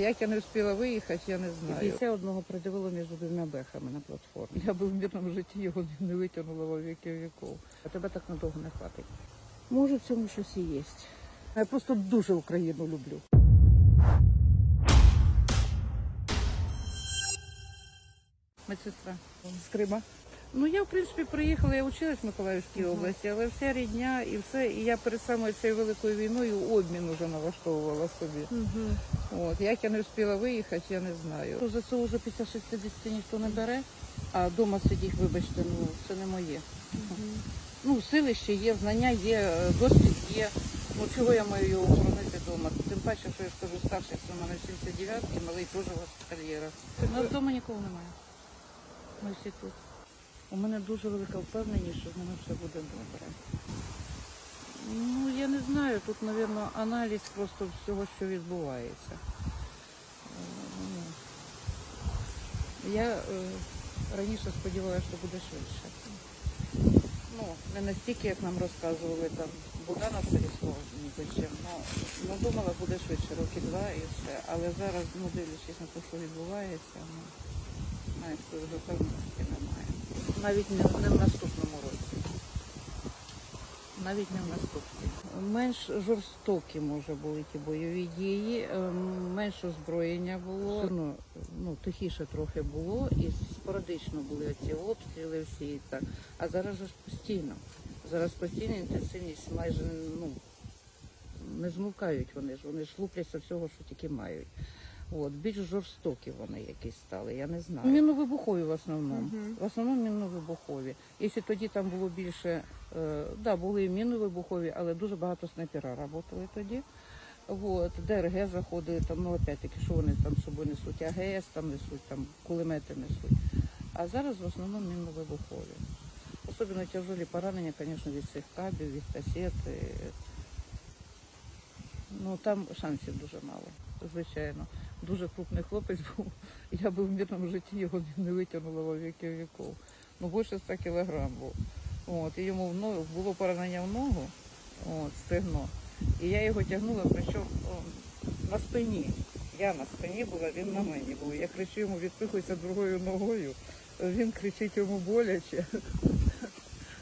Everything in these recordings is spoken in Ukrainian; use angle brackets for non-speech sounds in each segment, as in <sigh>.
Як я не встигла виїхати, я не знаю. Після одного придивило між двома бехами на платформі. Я би в мирному житті його не витягнула во віки віков. А тебе так надовго не хватить. Може, в цьому щось і є. Я просто дуже Україну люблю. Медсестра з Крима. Ну я в принципі приїхала, я училась в Миколаївській області, але вся рідня і все. І я перед самою цією великою війною обмін уже налаштовувала собі. От як я не встигла виїхати, я не знаю. За це вже після 60 ніхто не бере, а вдома сидіть, вибачте, ну це не моє. Ну, сили ще є, знання є, е, досвід є. Ну чого я маю його боронити вдома? Тим паче, що я скажу, старший син у мене 79 і малий теж. У нас вдома нікого немає. Ми всі тут. У мене дуже велика впевненість, що з ними все буде добре. Ну, я не знаю, тут, мабуть, аналіз просто всього, що відбувається. Е, Я е, раніше сподівалася, що буде швидше. Ну, не настільки, як нам розказували, там Богдана Старіслав, ніби чим. Ну, думала, буде швидше, роки два і все. Але зараз, ну, дивлячись на те, що відбувається, ну, вже певності немає. Навіть не, не в наступному році. Навіть не в наступному. Менш жорстокі, може, були ті бойові дії, ем, менше озброєння було. Все одно, ну, тихіше трохи було і спорадично були ці обстріли всі і так. А зараз ж постійно. Зараз постійна інтенсивність майже ну, не змовкають вони ж, вони ж лупляться всього, що тільки мають. От, більш жорстокі вони якісь стали, я не знаю. Мінно-вибухові в основному. Мгм. В основному мінно-вибухові. Якщо тоді там було більше, е, да, були і мінно-вибухові, але дуже багато снайпера працювали тоді. От, ДРГ заходили, там, ну опять-таки, що вони там з собою несуть, АГС там несуть, там кулемети несуть. А зараз в основному мінно-вибухові. Особливо тяжелі поранення, звісно, від цих кабів, від касет. Ну там шансів дуже мало, звичайно. Дуже крупний хлопець був. <laughs> Я би в мирному житті його не витягнула во віки віков. Ну, більше 100 кілограм був. От, і йому в ногу, було поранення в ногу, от, стегно. І я його тягнула, причому на спині. Я на спині була, він на мені був. Я кричу йому, відпихуйся другою ногою. Він кричить йому боляче. <laughs>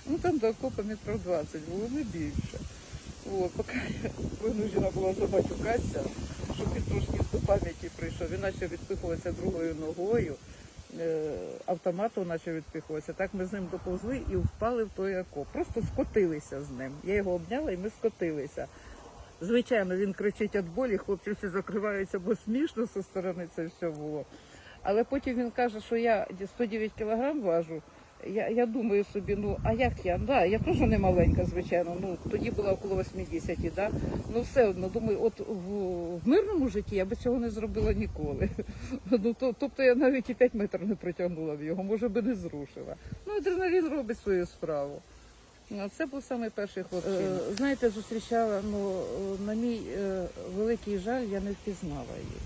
Ну там до окопа метрів 20 було не більше. От, поки я винуждена була заматюкатися, щоб він трошки до пам'яті прийшов. Він почав відпихуватися другою ногою, е, автоматом почав відпихуватися. Так ми з ним доповзли і впали в той окоп. Просто скотилися з ним. Я його обняла і ми скотилися. Звичайно, він кричить від болі, хлопці всі закриваються, бо смішно зі сторони це все було. Але потім він каже, що я 109 кілограм важу. Я, я думаю собі, ну а як я? Да, я теж не маленька, звичайно. Ну тоді була около 80, да. Ну все одно думаю, от в, в мирному житті я би цього не зробила ніколи. <laughs> Ну то, тобто я навіть і 5 метрів не протягнула в його, може би не зрушила. Ну адреналін робить свою справу. А Це був самий перший хлопчик. Е, знаєте, зустрічала, ну на мій е, великий жаль, я не впізнала її.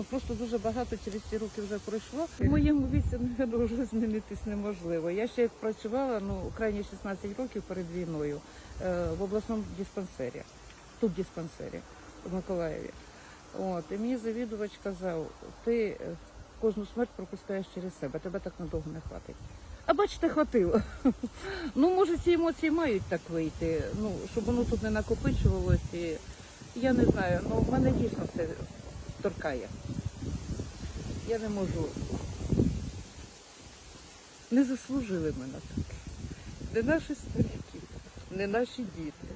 Ну просто дуже багато через ці роки вже пройшло. В моєму віці напевно, вже змінитись неможливо. Я ще працювала ну крайні 16 років перед війною е, в обласному диспансері, тут диспансері в Миколаєві. От і мені завідувач казав, ти е, кожну смерть пропускаєш через себе, тебе так надовго не хватить. А бачите, хватило. <laughs> Ну, може, ці емоції мають так вийти, ну, щоб воно тут не накопичувалось. І я не знаю, ну в мене дійсно це торкає. Я не можу. Не заслужили мене так. Не наші старики, не наші діти,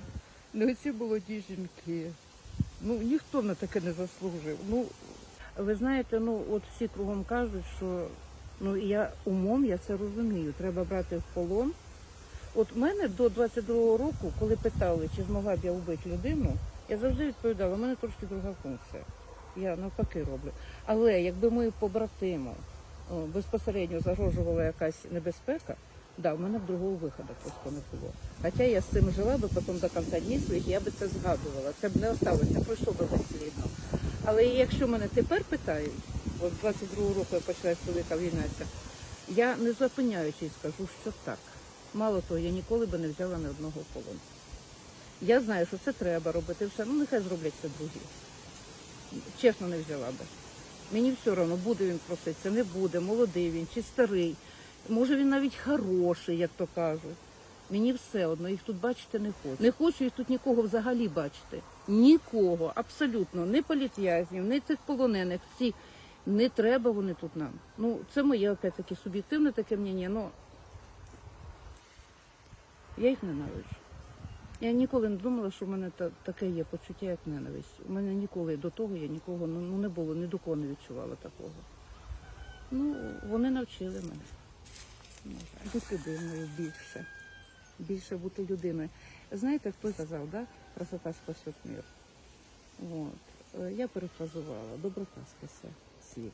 не оці молоді жінки. Ну, ніхто на таке не заслужив. Ну, ви знаєте, ну от всі кругом кажуть, що ну я умом я це розумію. Треба брати в полон. От мене до 22-го року, коли питали, чи змогла б я вбити людину, я завжди відповідала, у мене трошки друга функція. Я навпаки роблю. Але якби ми побратиму безпосередньо загрожувала якась небезпека, да, в мене б другого виходу просто не було. Хоча я з цим жила би потім до кінця днів своїх, я би це згадувала. Це б не осталося, пройшло би безслідно. Але якщо мене тепер питають, от з 22-го року я почалась велика війна, я не зупиняючись скажу, що так. Мало того, я ніколи би не взяла ні одного в полон. Я знаю, що це треба робити, все, ну нехай зроблять це другі. Чесно, не взяла би. Мені все одно, буде він проситися, не буде, молодий він чи старий. Може він навіть хороший, як то кажуть. Мені все одно, їх тут бачити не хочу. Не хочу їх тут нікого взагалі бачити. Нікого, абсолютно, ні політв'язнів, ні цих полонених. Всі не треба вони тут нам. Ну, це моє опять-таки суб'єктивне таке мнення, ну я їх ненавиджу. Я ніколи не думала, що в мене та, таке є почуття, як ненависть. У мене ніколи до того я нікого ну, ну, не було, ні до кого не відчувала такого. Ну, вони навчили мене. Може, Бути людиною більше. Більше бути людиною. Знаєте, хто казав, да? красота спасет мир. От. Е, Я перефразувала, доброта спасе світ.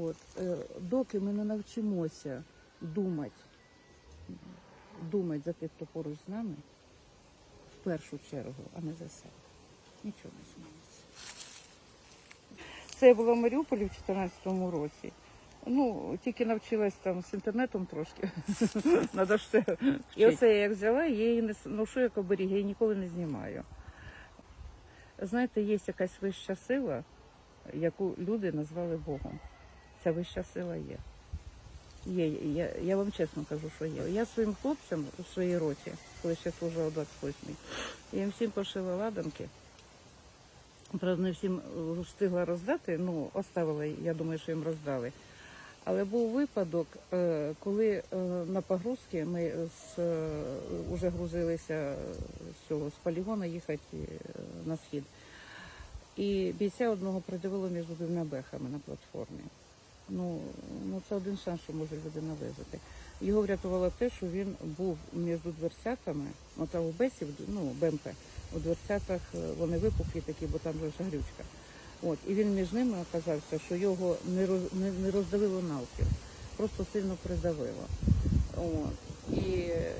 От. Е, Доки ми не навчимося думати, думати за тих, хто поруч з нами, першу чергу, а не за себе. Нічого не зміниться. Це я була в Маріуполі в 2014 році. Ну, тільки навчилась там з інтернетом трошки. <laughs> Надо ж все. І оце я як взяла, я її не ношу як оберіг, я її ніколи не знімаю. Знаєте, є якась вища сила, яку люди назвали Богом. Ця вища сила є. Є, я, я вам чесно кажу, що є. Я своїм хлопцям у своїй роті, коли ще служила у 28-й, я їм всім пошила ладанки. Правда, не всім е, встигла роздати, ну, оставила, я думаю, що їм роздали. Але був випадок, е, коли е, на погрузки ми з, е, уже грузилися з цього з полігону їхати е, на схід. І бійця одного придавило між двома бехами на платформі. Ну, ну це один шанс, що може людина вижити. Його врятувало те, що він був між дверцятами, там у бесі, ну БМП, у дверцятах е, вони випуклі такі, бо там же ж горючка. От, і він між ними оказався, що його не, роз, не, не роздавило навпіл, просто сильно придавило. От. І е,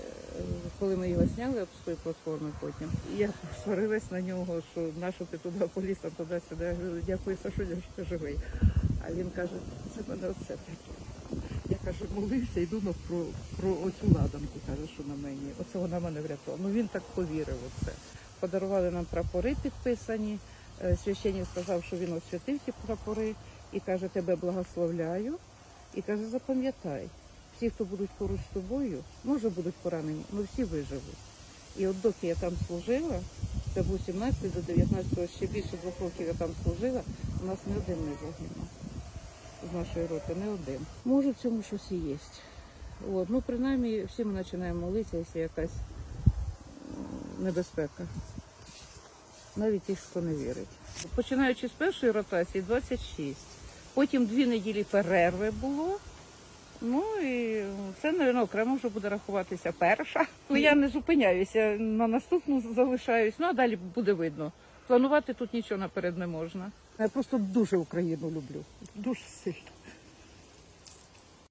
коли ми його зняли з тої платформи потім, я сварилась на нього, що нащо ти туди поліз, там туди-сюди. Я говорю, дякую, Сашуня, що ти живий. А він каже, це мене оце таке. Я кажу, молився і думав про, про оцю ладанку, каже, що на мені. Оце вона мене врятувала. Ну він так повірив у це. Подарували нам прапори підписані. Е, Священник сказав, що він освятив ті прапори і каже, тебе благословляю. І каже, запам'ятай, всі, хто будуть поруч з тобою, може будуть поранені, але всі виживуть. І от доки я там служила, це був 17 до 19, ще більше двох років я там служила, у нас не один не загинув з нашої роти, не один. Може в цьому щось і є. От, ну, принаймні, всі ми починаємо молитися, якщо якась небезпека. Навіть ті, хто не вірить. Починаючи з першої ротації 26. Потім дві неділі перерви було. Ну і це, мабуть, окремо вже буде рахуватися перша. Ну, Я не зупиняюся, на наступну залишаюсь, ну а далі буде видно. Планувати тут нічого наперед не можна. Я просто дуже Україну люблю. Дуже сильно.